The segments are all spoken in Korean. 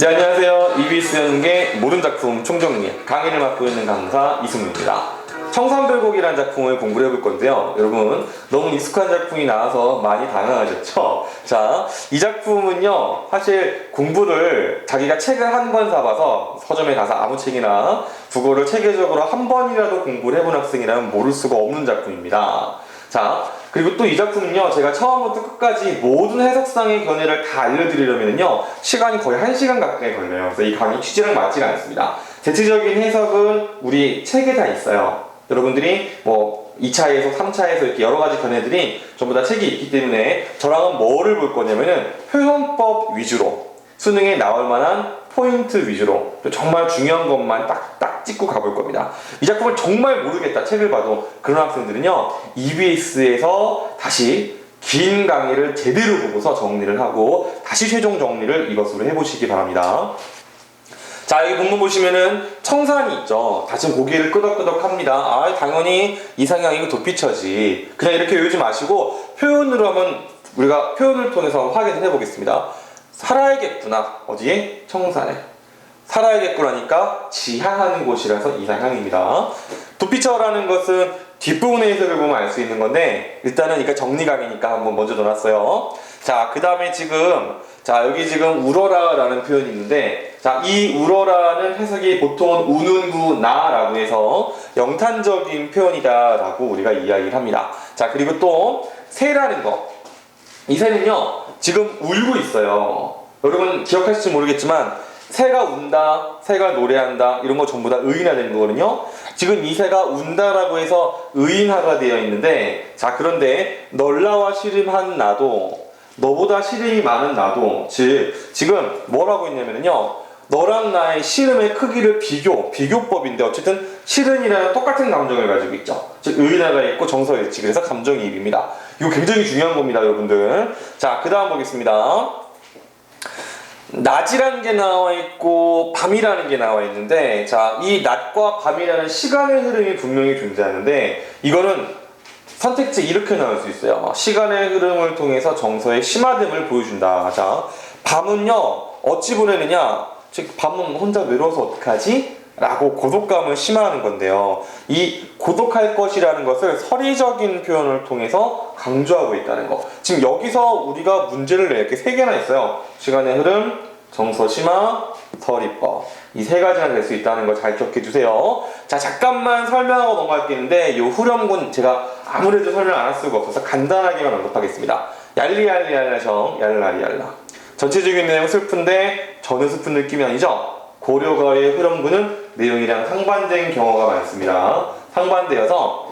네, 안녕하세요. EBS 연계 모든 작품 총정리 강의를 맡고 있는 강사 이승우입니다. 청산별곡이라는 작품을 공부를 해볼 건데요. 여러분, 너무 익숙한 작품이 나와서 많이 당황하셨죠? 자, 이 작품은요, 사실 공부를 자기가 책을 한 권 사봐서 서점에 가서 아무 책이나 국어를 체계적으로 한 번이라도 공부를 해본 학생이라면 모를 수가 없는 작품입니다. 자, 그리고 또 이 작품은요, 제가 처음부터 끝까지 모든 해석상의 견해를 다 알려드리려면요, 시간이 거의 1시간 가까이 걸려요. 그래서 이 강의 취지랑 맞지가 않습니다. 대체적인 해석은 우리 책에 다 있어요. 여러분들이 뭐 2차 해석, 3차 해석 이렇게 여러 가지 견해들이 전부 다 책이 있기 때문에 저랑은 뭐를 볼 거냐면은 표현법 위주로 수능에 나올 만한 포인트 위주로 정말 중요한 것만 딱딱 찍고 가볼 겁니다. 이 작품을 정말 모르겠다 책을 봐도 그런 학생들은요 EBS에서 다시 긴 강의를 제대로 보고서 정리를 하고 다시 최종 정리를 이것으로 해보시기 바랍니다. 자, 여기 본문 보시면은 청산이 있죠. 다시 고개를 끄덕끄덕 합니다. 아, 당연히 이상형 이거 도피처지. 그냥 이렇게 외우지 마시고 표현으로 한번 우리가 표현을 통해서 확인을 해보겠습니다. 살아야겠구나. 어디에? 청산에. 살아야겠구나니까 지향하는 곳이라서 이상향입니다. 도피처라는 것은 뒷부분의 해석을 보면 알 수 있는 건데 일단은 그러니까 정리감이니까 한번 먼저 넣어놨어요. 자, 그 다음에 지금 자 여기 지금 울어라라는 표현이 있는데 자이 울어라는 해석이 보통은 우는구나라고 해서 영탄적인 표현이다라고 우리가 이야기를 합니다. 자 그리고 또 새라는 거. 이 새는요 지금 울고 있어요. 여러분 기억하실지 모르겠지만 새가 운다, 새가 노래한다 이런 거 전부 다 의인화된 거거든요. 지금 이 새가 운다라고 해서 의인화가 되어 있는데 자 그런데 널라와 씨름한 나도 너보다 씨름이 많은 나도 즉 지금 뭐라고 했냐면요 너랑 나의 씨름의 크기를 비교 비교법인데 어쨌든 씨름이라는 똑같은 감정을 가지고 있죠 즉 의인화가 있고 정서일치 그래서 감정이입입니다 이거 굉장히 중요한 겁니다 여러분들 자 그 다음 보겠습니다 낮이라는 게 나와 있고 밤이라는 게 나와 있는데 자 이 낮과 밤이라는 시간의 흐름이 분명히 존재하는데 이거는 선택지 이렇게 나올 수 있어요. 시간의 흐름을 통해서 정서의 심화됨을 보여준다. 자, 밤은요, 어찌 보내느냐? 즉, 밤은 혼자 외로워서 어떡하지? 라고 고독감을 심화하는 건데요. 이 고독할 것이라는 것을 서리적인 표현을 통해서 강조하고 있다는 거. 지금 여기서 우리가 문제를 낼 게 세 개나 있어요. 시간의 흐름, 정서 심화, 서리법. 이 세 가지가 될수 있다는 걸 잘 기억해 주세요. 자, 잠깐만 설명하고 넘어갈게는데, 이 후렴군 제가 아무래도 설명 안 할 수가 없어서 간단하게만 언급하겠습니다. 얄리얄리얄라정, 얄라리얄라. 전체적인 내용 슬픈데, 저는 슬픈 느낌이 아니죠? 고려가의 흐름군은 내용이랑 상반된 경우가 많습니다. 상반되어서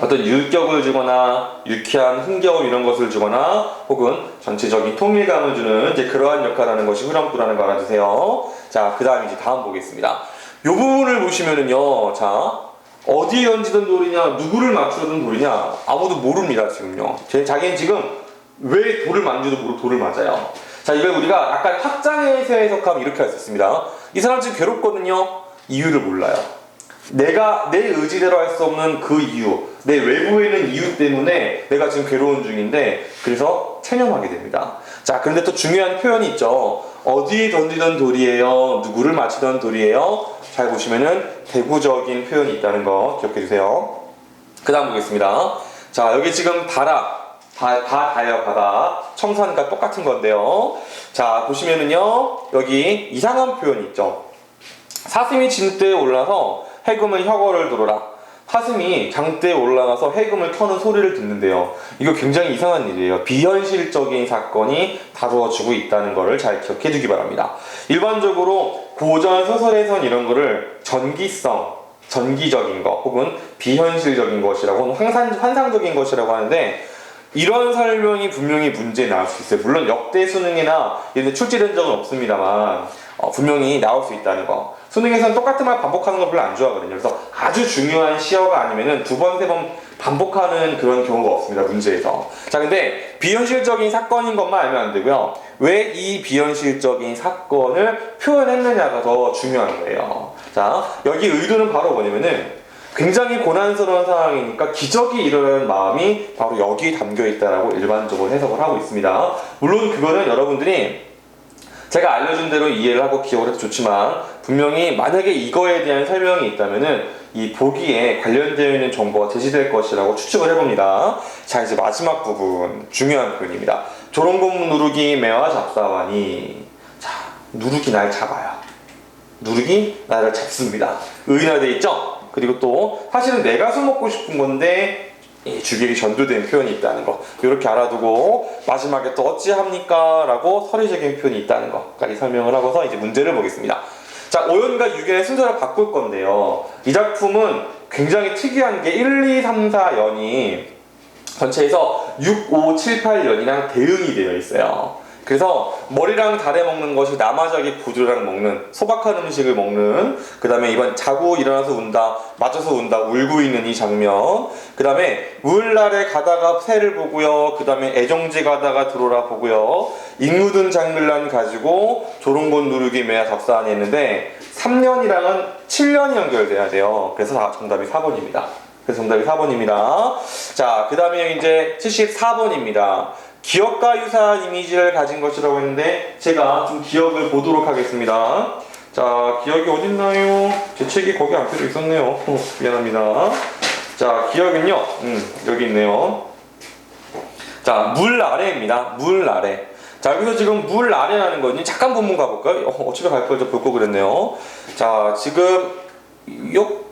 어떤 유격을 주거나 유쾌한 흥겨움 이런 것을 주거나 혹은 전체적인 통일감을 주는 이제 그러한 역할을 하는 것이 후렴구라는 거 알아주세요. 자, 그 다음 이제 다음 보겠습니다. 이 부분을 보시면은요, 자, 어디에 던지던 돌이냐, 누구를 맞추던 돌이냐, 아무도 모릅니다, 지금요. 제, 자기는 지금 왜 돌을 만지도 모르고 돌을 맞아요. 자, 이걸 우리가 약간 확장해서 해석하면 이렇게 할 수 있습니다. 이 사람 지금 괴롭거든요. 이유를 몰라요. 내가 내 의지대로 할 수 없는 그 이유, 내 외부에 있는 이유 때문에 내가 지금 괴로운 중인데 그래서 체념하게 됩니다. 자, 그런데 또 중요한 표현이 있죠. 어디에 던지던 돌이에요? 누구를 맞히던 돌이에요? 잘 보시면은 대구적인 표현이 있다는 거 기억해 주세요. 그 다음 보겠습니다. 자, 여기 지금 바다, 바, 바다요, 바다. 청산과 똑같은 건데요. 자, 보시면은요, 여기 이상한 표현이 있죠. 사슴이 진대에 올라서 해금은 혁어를 들어라. 사슴이 장대에 올라가서 해금을 켜는 소리를 듣는데요. 이거 굉장히 이상한 일이에요. 비현실적인 사건이 다루어지고 있다는 것을 잘 기억해 두기 바랍니다. 일반적으로 고전 소설에선 이런 거를 전기성, 전기적인 것 혹은 비현실적인 것이라고 혹은 환상, 환상적인 것이라고 하는데 이런 설명이 분명히 문제에 나올 수 있어요. 물론 역대 수능이나 이런 데 출제된 적은 없습니다만 어, 분명히 나올 수 있다는 거. 수능에서는 똑같은 말 반복하는 거 별로 안 좋아하거든요. 그래서 아주 중요한 시어가 아니면은 두 번, 세 번 반복하는 그런 경우가 없습니다. 문제에서. 자, 근데 비현실적인 사건인 것만 알면 안 되고요. 왜 이 비현실적인 사건을 표현했느냐가 더 중요한 거예요. 자, 여기 의도는 바로 뭐냐면은 굉장히 고난스러운 상황이니까 기적이 일어나는 마음이 바로 여기에 담겨 있다라고 일반적으로 해석을 하고 있습니다. 물론 그거는 여러분들이 제가 알려준 대로 이해를 하고 기억을 해도 좋지만 분명히 만약에 이거에 대한 설명이 있다면은 이 보기에 관련되어 있는 정보가 제시될 것이라고 추측을 해봅니다. 자 이제 마지막 부분 중요한 부분입니다. 조롱공 누르기 매와 잡사와니 자 누르기 날 잡아요. 누르기 나를 잡습니다. 의인화돼 있죠? 그리고 또 사실은 내가 술 먹고 싶은 건데 이 주객이 전도된 표현이 있다는 거 이렇게 알아두고 마지막에 또 어찌합니까? 라고 서류적인 표현이 있다는 것까지 설명을 하고서 이제 문제를 보겠습니다. 자 5연과 6연의 순서를 바꿀 건데요. 이 작품은 굉장히 특이한 게 1, 2, 3, 4연이 전체에서 6, 5, 7, 8년이랑 대응이 되어 있어요. 그래서 머리랑 달에 먹는 것이 나마저기 구두랑 먹는 소박한 음식을 먹는 그 다음에 이번 자고 일어나서 운다 맞춰서 운다 울고 있는 이 장면. 그 다음에 물 아래 가다가 새를 보고요. 그 다음에 애정지 가다가 들어라 보고요. 인묻은 장글란 가지고 조롱곤 누르기 매야 잡사안에 있는데 3년이랑은 7년이 연결돼야 돼요. 그래서 다 정답이 4번입니다. 그래서 정답이 4번입니다. 자, 그 다음에 이제 74번입니다. 기억과 유사한 이미지를 가진 것이라고 했는데, 제가 좀 기억을 보도록 하겠습니다. 자, 기억이 어딨나요? 제 책이 거기 앞에 있었네요. 어, 미안합니다. 자, 기억은요, 음, 여기 있네요. 자, 물 아래입니다. 물 아래. 자, 여기서 지금 물 아래라는 거는 잠깐 본문 가볼까요? 어, 어차피 갈걸 볼거 그랬네요. 자, 지금, 요,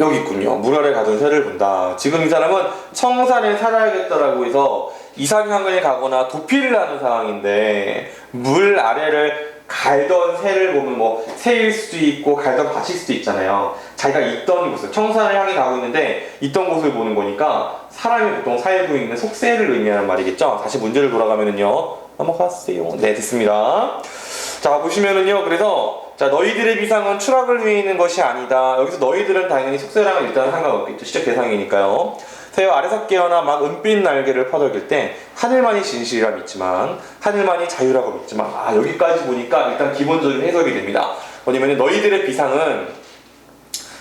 여기 있군요. 물 아래 가둔 새를 본다. 지금 이 사람은 청산에 살아야겠다라고 해서 이상향을 가거나 도피를 하는 상황인데 물 아래를 갈던 새를 보면 뭐 새일 수도 있고 갈던 밭일 수도 있잖아요. 자기가 있던 곳을 청산을 향해 가고 있는데 있던 곳을 보는 거니까 사람이 보통 살고 있는 속세를 의미하는 말이겠죠. 다시 문제를 돌아가면은요. 넘어갔어요. 네, 됐습니다. 자 보시면은요 그래서 자 너희들의 비상은 추락을 위해 있는 것이 아니다 여기서 너희들은 당연히 속세랑은 일단 상관없겠죠 시적 대상이니까요 새우 아래서 깨어나 막 은빛 날개를 퍼덕일 때 하늘만이 진실이라 믿지만 하늘만이 자유라고 믿지만 아 여기까지 보니까 일단 기본적인 해석이 됩니다. 뭐냐면 너희들의 비상은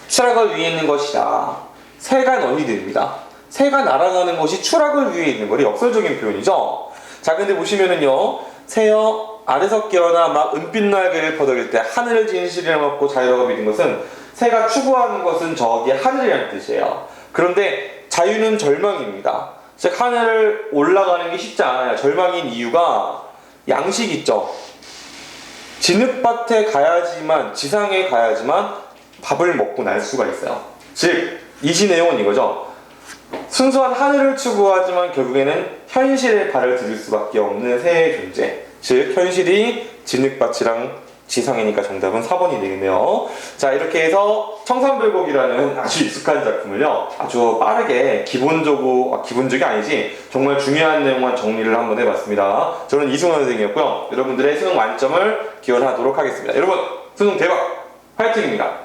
추락을 위해 있는 것이다. 새가 너희 들입니다. 새가 날아가는 것이 추락을 위해 있는 거리 역설적인 표현이죠. 자 근데 보시면은요 새여 아래서 깨어나 막 은빛 날개를 퍼덕일 때 하늘을 진실이라 먹고 자유라고 믿은 것은 새가 추구하는 것은 저기 하늘이라는 뜻이에요. 그런데 자유는 절망입니다. 즉 하늘을 올라가는 게 쉽지 않아요. 절망인 이유가 양식 있죠. 진흙밭에 가야지만 지상에 가야지만 밥을 먹고 날 수가 있어요. 즉 이시 내용은 이거죠. 순수한 하늘을 추구하지만 결국에는 현실의 발을 들일 수밖에 없는 새의 존재. 즉 현실이 진흙밭이랑 지상이니까 정답은 4번이 되겠네요. 자 이렇게 해서 청산별곡이라는 아주 익숙한 작품을요 아주 빠르게 기본적으로 아, 기본적이 아니지 정말 중요한 내용만 정리를 한번 해봤습니다. 저는 이승원 선생이었고요. 여러분들의 수능 만점을 기원하도록 하겠습니다. 여러분 수능 대박! 화이팅입니다.